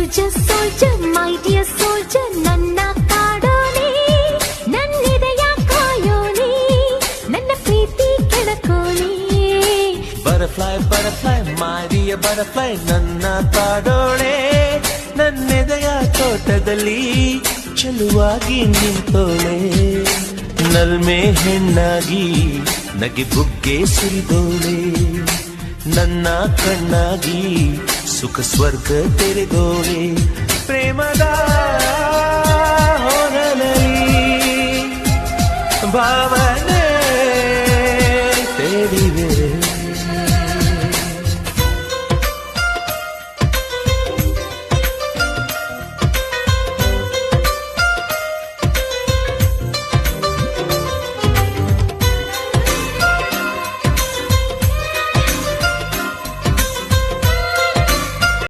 Soldier soldier my dear soldier ನನ್ನ ಕಾಡೋನಿ ನನ್ನಿದೆಯ ಕಾಯೋನಿ ನನ್ನ ಪ್ರೀತಿ ಕೆಣಕೋನೆ ಬಟರ್ಫ್ಲೈ ಬಟರ್ಫ್ಲೈ ಮಾರಿಯ ಬಟರ್ಫ್ಲೈ ನನ್ನ ಕಾಡೋಳೆ ನನ್ನೆದೆಯ ತೋಟದಲ್ಲಿ ಚೆಲುವಾಗಿ ನಿಂತೋಳೆ. ನಲ್ಮೆ ಹೆಣ್ಣಾಗಿ ನಗೆ ಬುಗ್ಗೆ ಸುರಿದೋಳೆ. ನನ್ನ ಕಣ್ಣಾಗಿ ಸುಖ ಸ್ವರ್ಗ ತೆರೆದೋಳೆ ಪ್ರೇಮದ ಹೊರನಲ್ಲಿ ಭಾವ